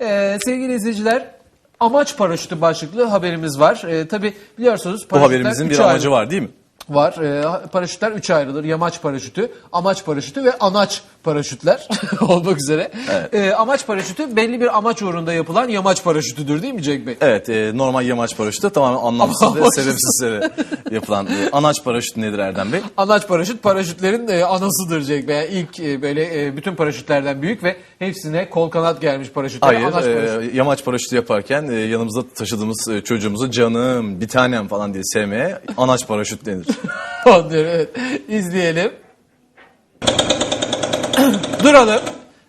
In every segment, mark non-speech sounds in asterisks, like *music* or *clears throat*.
Ee, sevgili izleyiciler amaç paraşütü başlıklı haberimiz var. Ee, tabii biliyorsunuz Bu paraşütler haberimizin üç bir ayrı- amacı var değil mi? var. Ee, paraşütler üçe ayrılır. Yamaç paraşütü, amaç paraşütü ve anaç paraşütler *laughs* olmak üzere. Ee, amaç paraşütü belli bir amaç uğrunda yapılan yamaç paraşütüdür değil mi Cenk Bey? Evet, e, normal yamaç paraşütü tamamen anlamsız ve sebepsiz yere yapılan. E, anaç paraşütü nedir Erdem Bey? Anaç paraşüt paraşütlerin e, anasıdır Cenk Bey. Yani ilk e, böyle e, bütün paraşütlerden büyük ve hepsine kol kanat gelmiş paraşütler. Hayır, anaç e, paraşütü. yamaç paraşütü yaparken e, yanımızda taşıdığımız e, çocuğumuzu canım, bir tanem falan diye sevmeye anaç paraşüt denir. *laughs* Anlıyorum evet. İzleyelim. Duralım.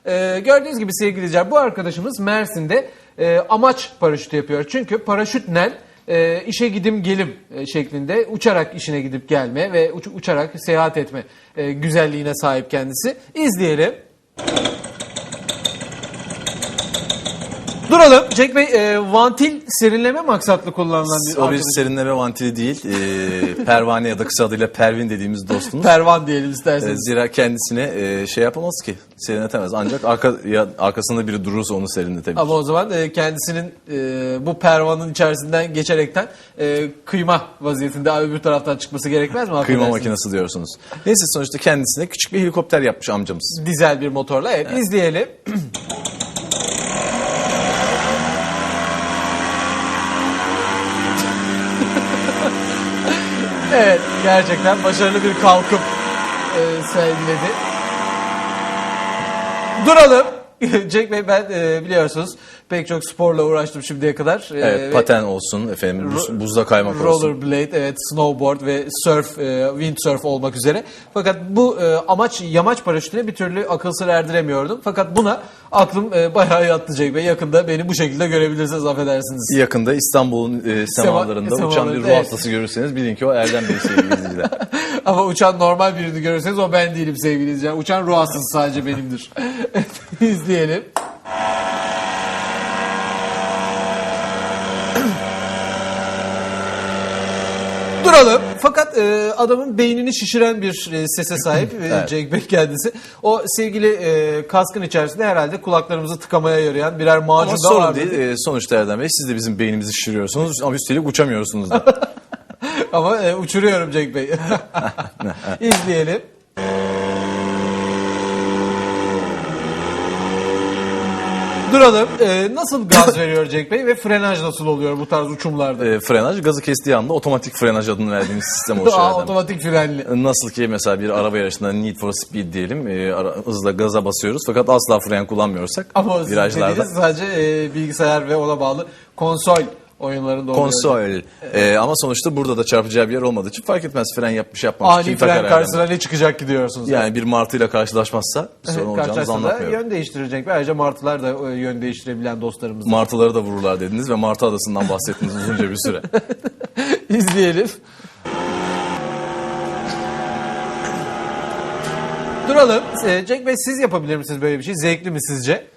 Ee, gördüğünüz gibi sevgili bu arkadaşımız Mersin'de e, amaç paraşütü yapıyor. Çünkü paraşütle e, işe gidim gelim e, şeklinde uçarak işine gidip gelme ve uç- uçarak seyahat etme e, güzelliğine sahip kendisi. İzleyelim. Duralım. Cenk Bey, e, vantil serinleme maksatlı kullanılan bir o bir arkadaş. serinleme vantili değil, e, pervane ya da kısa adıyla Pervin dediğimiz dostumuz. Pervan diyelim E, isterseniz. Zira kendisine e, şey yapamaz ki, serinletemez. Ancak arka, ya, arkasında biri durursa onu serinletebilir. Ama o zaman e, kendisinin e, bu pervanın içerisinden geçerekten e, kıyma vaziyetinde öbür taraftan çıkması gerekmez mi? Kıyma Affedersiniz. makinesi diyorsunuz. Neyse sonuçta kendisine küçük bir helikopter yapmış amcamız. Dizel bir motorla. Evet, izleyelim. *clears throat* evet gerçekten başarılı bir kalkıp e, sergiledi. Duralım. *laughs* Cenk Bey ben e, biliyorsunuz pek çok sporla uğraştım şimdiye kadar. E, Evet, ve- paten olsun efendim, buz- buzda kaymak olsun. Rollerblade, evet, snowboard ve surf, e, windsurf olmak üzere. Fakat bu e, amaç yamaç paraşütüne bir türlü akıl sır erdiremiyordum. Fakat buna aklım e, bayağı Cenk Bey. Yakında beni bu şekilde görebilirsiniz affedersiniz. Yakında İstanbul'un e, semalarında uçan bir ruh evet. hastası görürseniz bilin ki o Erdem Bey sevgili izleyiciler. *laughs* Ama uçan normal birini görürseniz o ben değilim sevgili izleyiciler. Uçan ruh hastası sadece benimdir. *laughs* İzleyelim. Duralım. Fakat e, adamın beynini şişiren bir e, sese sahip *clears throat* e, Evet. Cenk Bey kendisi. O sevgili e, kaskın içerisinde herhalde kulaklarımızı tıkamaya yarayan birer macun Ama da sorun vardı. değil. E, sonuçta Erdem Bey siz de bizim beynimizi şişiriyorsunuz ama üstelik uçamıyorsunuz da. *laughs* Ama e, uçuruyorum Cenk Bey. *laughs* İzleyelim. Duralım. E, nasıl gaz veriyor Cenk Bey ve frenaj nasıl oluyor bu tarz uçumlarda? e, frenaj gazı kestiği anda otomatik frenaj adını verdiğimiz sistem oluşuyor *laughs* Aa, otomatik frenli. Nasıl ki mesela bir araba yarışında Need for Speed diyelim e, ara- hızla gaza basıyoruz fakat asla fren kullanmıyorsak Ama o sizin virajlarda dediğiniz sadece e, bilgisayar ve ona bağlı konsol oyunlarında oluyor. konsol E, ama sonuçta burada da çarpacağı bir yer olmadığı için fark etmez fren yapmış yapmamış. Ani Kim fren karşısına ne çıkacak ki diyorsunuz. Yani bir martıyla karşılaşmazsa bir sorun olacağını da zannetmiyorum. yön değiştirecek ayrıca martılar da e, yön değiştirebilen dostlarımız. Martıları da vururlar dediniz ve Martı Adası'ndan bahsettiniz uzunca bir süre. *laughs* İzleyelim. Duralım. Ee, Cenk Bey siz yapabilir misiniz böyle bir şey? Zevkli mi sizce?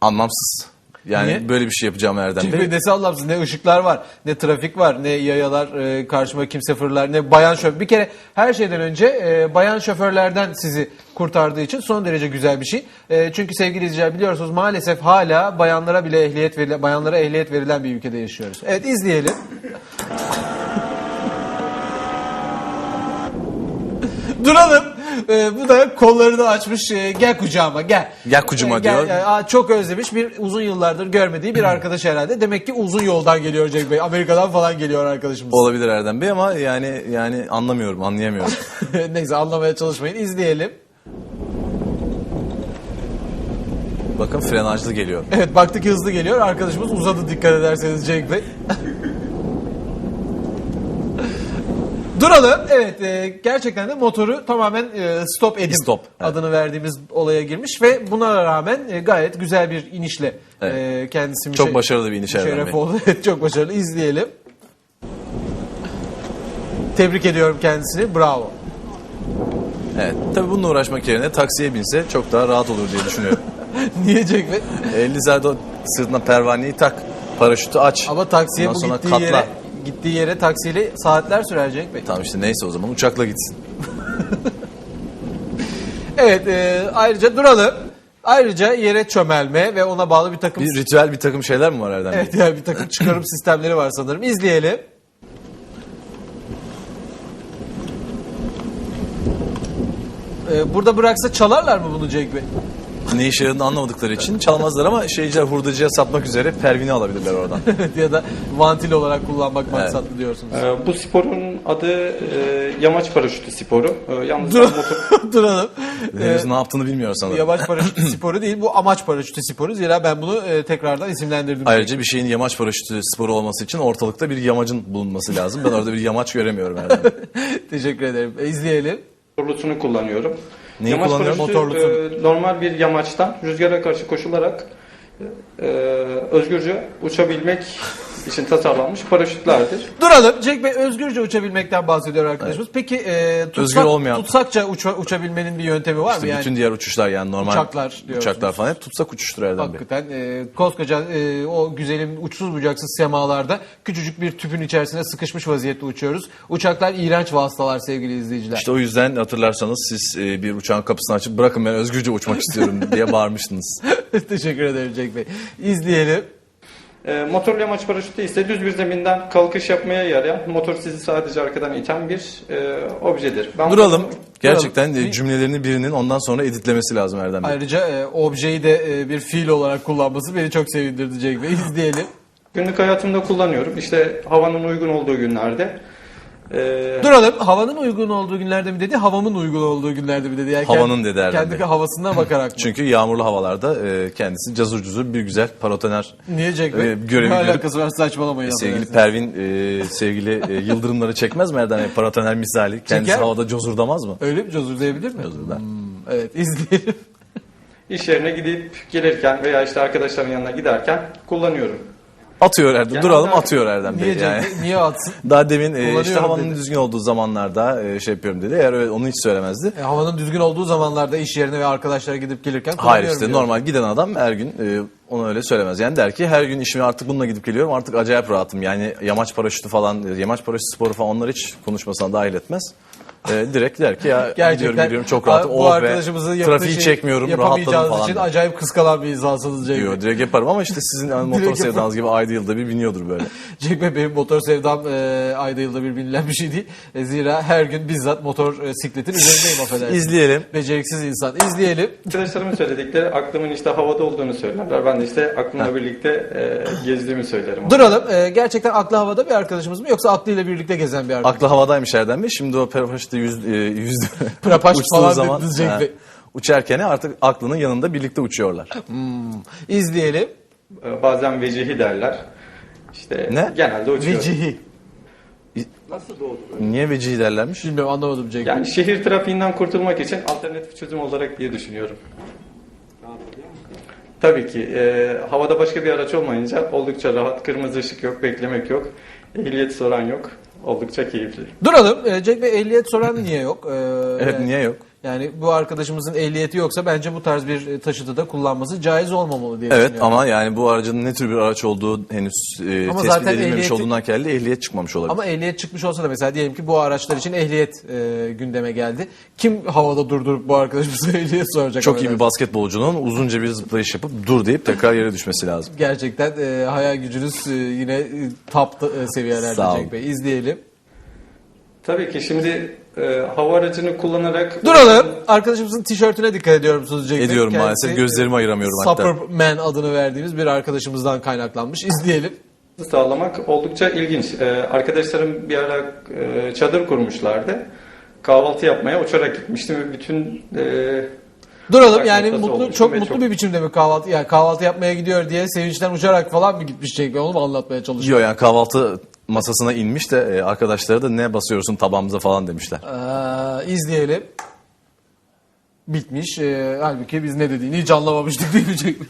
Anlamsız. Yani Niye? böyle bir şey yapacağım Erdem. Bey nesi anlamsız? Ne ışıklar var, ne trafik var, ne yayalar e, karşıma kimse fırlar, ne bayan şoför. Bir kere her şeyden önce e, bayan şoförlerden sizi kurtardığı için son derece güzel bir şey. E, çünkü sevgili izleyiciler biliyorsunuz maalesef hala bayanlara bile ehliyet verilen, bayanlara ehliyet verilen bir ülkede yaşıyoruz. Evet izleyelim. *laughs* Duralım. Ee, bu da kollarını açmış. Ee, gel kucağıma gel. Gel kucuma Ee, diyor. e, aa, çok özlemiş bir uzun yıllardır görmediği bir arkadaş herhalde. Demek ki uzun yoldan geliyor Cenk Bey. Amerika'dan falan geliyor arkadaşımız. Olabilir Erdem Bey ama yani yani anlamıyorum, anlayamıyorum. *laughs* Neyse anlamaya çalışmayın. İzleyelim. Bakın frenajlı geliyor. Evet baktık hızlı geliyor. Arkadaşımız uzadı dikkat ederseniz Cenk Bey. *laughs* Duralım. Evet e, gerçekten de motoru tamamen e, stop edim Stop, evet. adını verdiğimiz olaya girmiş ve buna rağmen e, gayet güzel bir inişle Evet. e, kendisi Çok başarılı bir iniş Erdem Şeref Bey. oldu. *laughs* Evet, çok başarılı. İzleyelim. Tebrik ediyorum kendisini. Bravo. Evet. Tabii bununla uğraşmak yerine taksiye binse çok daha rahat olur diye düşünüyorum. *laughs* Niye Cenk Bey? 50 zerde o sırtına pervaneyi tak, paraşütü aç. Ama taksiye Ondan bu sonra gittiği katla. yere gittiği yere taksiyle saatler sürer Cenk Bey. Tamam işte neyse o zaman uçakla gitsin. *laughs* Evet, e, ayrıca duralım. Ayrıca yere çömelme ve ona bağlı bir takım Bir ritüel bir takım şeyler mi var Erdem Bey? Evet yani bir takım çıkarım *laughs* sistemleri var sanırım. İzleyelim. Ee, burada bıraksa çalarlar mı bunu Cenk Bey? Ne işe yaradığını anlamadıkları için çalmazlar ama şeyciler hurdacıya satmak üzere pervini alabilirler oradan. *laughs* ya da vantil olarak kullanmak maksatlı diyorsunuz. Ee, Bu sporun adı e, yamaç paraşütü sporu. Ee, Yalnız Dur, ben motor, *laughs* duralım. Henüz ne yaptığını bilmiyor sanırım. Yamaç paraşütü *clears throat* sporu değil bu amaç paraşütü sporu. Zira ben bunu e, tekrardan isimlendirdim. Ayrıca bir şeyin yamaç paraşütü sporu olması için ortalıkta bir yamacın bulunması lazım. Ben orada bir yamaç göremiyorum Bey. *laughs* Teşekkür ederim. E, izleyelim. motorlusunu kullanıyorum. Neyi yamaç kullanıyorum? paraşütü Motorlusunu. e, normal bir yamaçtan rüzgara karşı koşularak e, özgürce uçabilmek için tasarlanmış paraşütlerdir. Duralım. Cenk Bey özgürce uçabilmekten bahsediyor arkadaşımız. Peki e, tutsak, Özgür olmayan- tutsakça uça- uçabilmenin bir yöntemi var mı? İşte Yani bütün diğer uçuşlar yani normal Uçaklar diyorsunuz. uçaklar falan hep tutsak uçuştur Erdem Bey. Hakikaten e, koskoca e, o güzelim uçsuz bucaksız semalarda küçücük bir tüpün içerisine sıkışmış vaziyette uçuyoruz. Uçaklar iğrenç vasıtalar sevgili izleyiciler. İşte o yüzden hatırlarsanız siz e, bir uçağın kapısını açıp bırakın ben özgürce uçmak istiyorum *laughs* diye bağırmıştınız. Teşekkür ederim Cenk Bey. İzleyelim. E, motorlu yamaç paraşütü ise düz bir zeminden kalkış yapmaya yarayan, motor sizi sadece arkadan iten bir e, objedir. Ben Duralım. Gerçekten e, cümlelerini birinin ondan sonra editlemesi lazım Erdem Bey. Ayrıca e, objeyi de e, bir fiil olarak kullanması beni çok sevindirdi Cenk Bey. *laughs* İzleyelim. Günlük hayatımda kullanıyorum. İşte havanın uygun olduğu günlerde. E, Duralım. Havanın uygun olduğu günlerde mi dedi, havamın uygun olduğu günlerde mi dedi? Yani Havanın kendi, dedi Erdem Kendi havasına bakarak *laughs* mı? Çünkü yağmurlu havalarda e, kendisi cazur cuzur bir güzel parotoner Niye Cenk Bey? e, görevi ne alakası var saçmalamayın. sevgili affedersiniz. Pervin e, sevgili e, yıldırımları çekmez mi Erdem Bey? Parotoner misali. Kendisi Çeker. havada cozurdamaz mı? Öyle mi cozurlayabilir mi? Cozurlar. Hmm, evet izleyelim. iş yerine gidip gelirken veya işte arkadaşların yanına giderken kullanıyorum. Atıyor Erdem. Genelde- Duralım atıyor Erdem Bey. Niye Yani. Niye atsın? *laughs* Daha demin e, işte havanın dedi. düzgün olduğu zamanlarda e, şey yapıyorum dedi. Eğer öyle, onu hiç söylemezdi. E, havanın düzgün olduğu zamanlarda iş yerine ve arkadaşlara gidip gelirken Hayır işte diyor. normal giden adam her gün e, onu öyle söylemez. Yani der ki her gün işime artık bununla gidip geliyorum artık acayip rahatım. Yani yamaç paraşütü falan, e, yamaç paraşütü sporu falan onlar hiç konuşmasına dahil etmez. E, direkt der ki ya gidiyorum gidiyorum çok rahatım. bu Oh be, arkadaşımızın yaptığı trafiği şeyi çekmiyorum rahatladım falan. için acayip kıskanan bir insansınız Cenk Bey. Diyor, direkt yaparım ama işte sizin hani *laughs* motor sevdanız gibi ayda yılda bir biniyordur böyle. *laughs* Cenk Bey benim motor sevdam e, ayda yılda bir binilen bir şey değil. E, zira her gün bizzat motor e, sikletin üzerindeyim affedersiniz. İzleyelim. Beceriksiz insan. İzleyelim. Arkadaşlarımın söyledikleri aklımın işte havada olduğunu söylerler. Ben de işte aklımla birlikte e, gezdiğimi söylerim. Duralım. E, gerçekten aklı havada bir arkadaşımız mı yoksa aklıyla birlikte gezen bir arkadaş? Aklı havadaymış Erdem Bey. Şimdi o paraşütte yüz, e, yüzdü. *laughs* Prapaş falan zaman Bey. uçarken artık aklının yanında birlikte uçuyorlar. İzleyelim. E, bazen vecihi derler. İşte Ne? genelde uçuyorum. Vecihi. Niye vecihi derlermiş? Bilmiyorum anlamadım Cenk. Yani şehir trafiğinden kurtulmak için alternatif çözüm olarak diye düşünüyorum. Tabii ki. e, havada başka bir araç olmayınca oldukça rahat. Kırmızı ışık yok, beklemek yok. Ehliyet soran yok. Oldukça keyifli. Duralım. E, Cenk Bey ehliyet soran niye yok? E, Evet niye yok? Yani bu arkadaşımızın ehliyeti yoksa bence bu tarz bir e, taşıtıda kullanması caiz olmamalı diye Evet düşünüyorum. ama yani bu aracın ne tür bir araç olduğu henüz e, Ama tespit zaten edilmemiş ehliyeti- olduğundan kelli ehliyet çıkmamış olabilir. Ama ehliyet çıkmış olsa da mesela diyelim ki bu araçlar için ehliyet e, gündeme geldi. Kim havada durdurup bu arkadaşımıza *laughs* ehliyet soracak? Çok iyi bir basketbolcunun uzunca bir zıplayış yapıp dur deyip tekrar yere düşmesi lazım. Gerçekten e, hayal gücünüz e, yine e, top e, seviyelerde Sağ olun. Cenk Bey. İzleyelim. Tabii ki şimdi e, hava aracını kullanarak... Duralım. Arkadaşımızın tişörtüne dikkat ediyor musunuz Cenk Bey? Ediyorum Kendisi, maalesef gözlerimi ayıramıyorum hatta. Superman adını verdiğimiz bir arkadaşımızdan kaynaklanmış. İzleyelim. sağlamak oldukça ilginç. Ee, arkadaşlarım bir ara e, çadır kurmuşlardı. Kahvaltı yapmaya uçarak gitmiştim ve bütün e, Duralım yani mutlu çok mutlu çok- bir biçimde mi kahvaltı yani kahvaltı yapmaya gidiyor diye sevinçten uçarak falan mı gitmiş Cenk Bey? Onu mu anlatmaya çalışıyor? Yok yani kahvaltı masasına inmiş de e, arkadaşları da ne basıyorsun tabağımıza falan demişler. Ee, izleyelim. Bitmiş. Ee, halbuki biz ne dediğini hiç anlamamıştık *laughs* değil mi?